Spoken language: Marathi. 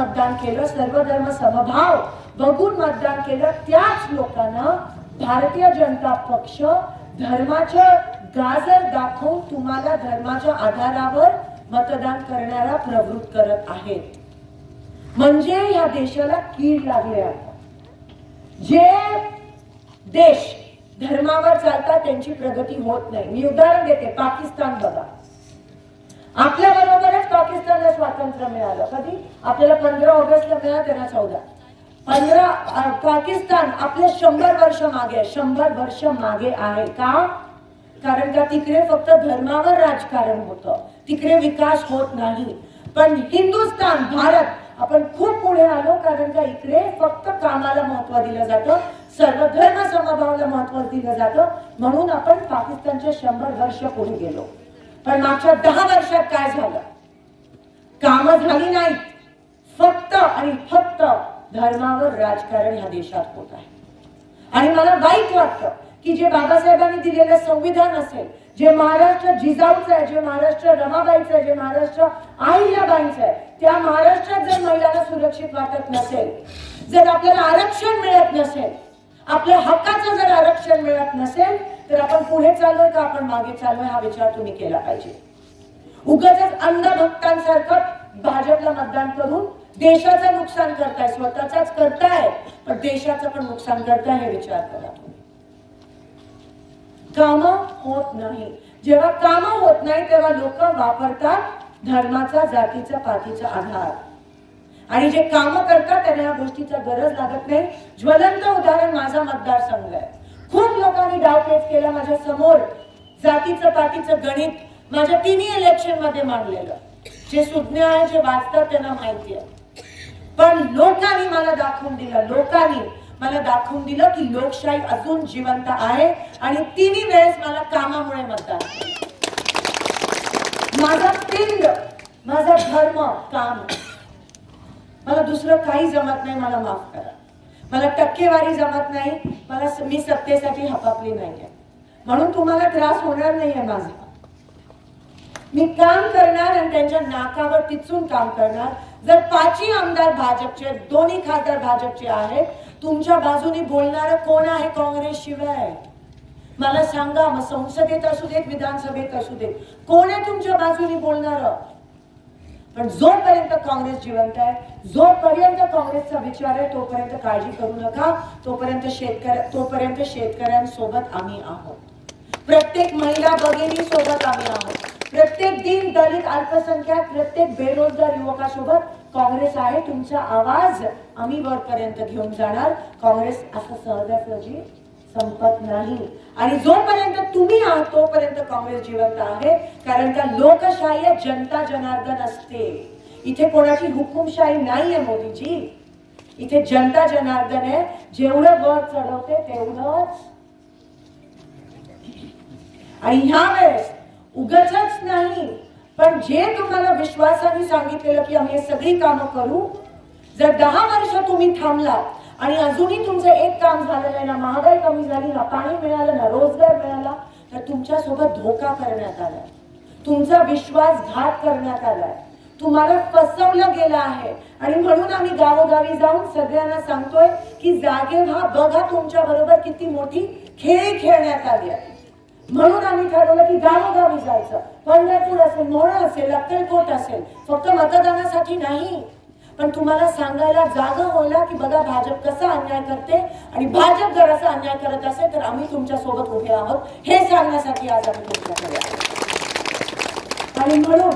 मतदान केलं सर्वधर्म समभाव बघून मतदान केलं त्याच लोकांना भारतीय जनता पक्ष धर्माच्या गाजर दाखवून तुम्हाला धर्माच्या आधारावर मतदान करणारा प्रवृत्त करत आहेत म्हणजे या देशाला कीड लागले आता जे देश धर्मावर चालतात त्यांची प्रगती होत नाही. मी उदाहरण देते पाकिस्तान बघा. आपल्या बरोबर पाकिस्तानला स्वातंत्र्य मिळालं. कधी? आपल्याला पंधरा ऑगस्टला मिळालं त्यांना चौदा. पंधरा पाकिस्तान आपले शंभर वर्ष मागे शंभर वर्ष मागे आहे का? कारण का तिकडे फक्त धर्मावर राजकारण होतं. तिकडे विकास होत नाही. पण हिंदुस्थान भारत आपण खूप पुढे आलो कारण का इकडे फक्त कामाला महत्त्व दिलं जातं. सर्व धर्म समभावाला महत्त्व दिलं जातं. म्हणून आपण पाकिस्तानचे शंभर वर्ष पुढे गेलो. पण मागच्या दहा वर्षात काय झालं? कामं झाली नाहीत. फक्त आणि फक्त धर्मावर राजकारण ह्या देशात होत आहे. आणि मला वाईट वाटतं की जे बाबासाहेबांनी दिलेलं संविधान असेल जे महाराष्ट्र जिजाऊचं आहे जे महाराष्ट्र रमाबाईचं आहे जे महाराष्ट्र अहिल्याबाईंचं आहे त्या महाराष्ट्रात जर महिलांना सुरक्षित वाटत नसेल जर आपल्याला आरक्षण मिळत नसेल आपल्या हक्काचं जर आरक्षण मिळत नसेल तर आपण पुढे चाललोय का? आपण मागे चाललोय हा विचार तुम्ही केला पाहिजे. उगाच अंधभक्तांसारखं भाजपला मतदान करून देशाचं नुकसान करताय स्वतःचाच करताय पण देशाचं पण नुकसान करताय हे विचार करा. तुम्ही काम होत नाही. जेव्हा काम होत नाही तेव्हा लोक वापरतात धर्माचा जातीचा पातीचा आधार. आणि जे काम करतात त्यांना या गोष्टीचा गरज लागत नाही. ज्वलंत उदाहरण माझा मतदारसंघ आहे. खूप लोकांनी डावपेच केला माझ्यासमोर. जातीचं पातीचं गणित माझ्या तिन्ही इलेक्शनमध्ये मांडलेलं. जे सुज्ञ आहे जे वाचतात त्यांना माहिती आहे. पण लोकांनी मला दाखवून दिलं लोकांनी मला दाखवून दिलं की लोकशाही अजून जिवंत आहे आणि तिन्ही वेळेस मला कामामुळे मतदान माझा पिंड माझा धर्म काम मला दुसरं काही जमत नाही मला माफ करा. मला टक्केवारी जमत नाही मला मी सत्तेसाठी हपापली नाहीये. म्हणून तुम्हाला त्रास होणार नाहीये माझा. मी काम करणार आणि त्यांच्या नाकावर टिचून काम करणार. जर पाचही आमदार भाजपचे दोन्ही खासदार भाजपचे आहेत तुमच्या बाजूनी बोलणार कोण आहे काँग्रेस शिवाय? मला सांगा मग संसदेत असू देत विधानसभेत असू देत कोण आहे तुमच्या बाजूनी बोलणार? पण जोपर्यंत काँग्रेस जिवंत आहे जोपर्यंत काँग्रेसचा विचार आहे तोपर्यंत काळजी करू नका तोपर्यंत शेतकऱ्या तोपर्यंत शेतकऱ्यांसोबत आम्ही आहोत. प्रत्येक महिला भगिनी सोबत आम्ही आहोत. प्रत्येक दिन दलित अल्पसंख्याक प्रत्येक बेरोजगार युवकासोबत काँग्रेस आहे. तुमचा आवाज आम्ही वरपर्यंत घेऊन जाणार. काँग्रेस असं सहजासहजी संपत नाही. आणि जोपर्यंत तुम्ही आहात तोपर्यंत काँग्रेस जिवंत आहे. कारण का लोकशाही जनता जनार्दन असते. इथे कोणाची हुकुमशाही नाहीये मोदीजी. इथे जनता जनार्दन आहे. जेवढं वर चढवते तेवढंच आणि ह्या वेळेस उगच नाही पण जे तुम्हाला विश्वासाने सांगितलेलं की आम्ही हे सगळी कामं करू जर दहा वर्ष तुम्ही थांबलात आणि अजूनही तुमचं एक काम झालेलं आहे ना महागाई कमी झाली ना पाणी मिळालं ना रोजगार मिळाला तर तुमच्यासोबत धोका करण्यात आलाय. तुमचा विश्वासघात करण्यात आलाय. तुम्हाला फसवलं गेलं आहे. आणि म्हणून आम्ही गावोगावी जाऊन सगळ्यांना सांगतोय की जागे व्हा बघा तुमच्या बरोबर किती मोठी खेळी खेळण्यात आली आहे. म्हणून आम्ही ठरवलं की गावोगावी जायचं. पंढरपूर असेल मोळ असेल अक्कलकोट असेल फक्त मतदानासाठी नाही. पण तुम्हाला सांगायला जागा होला की बघा भाजप कसा अन्याय करते आणि भाजप जर असा अन्याय करत असेल तर आम्ही तुमच्यासोबत उभे आहोत. हे सांगण्यासाठी आज आम्ही तुमच्याकडे आणि म्हणून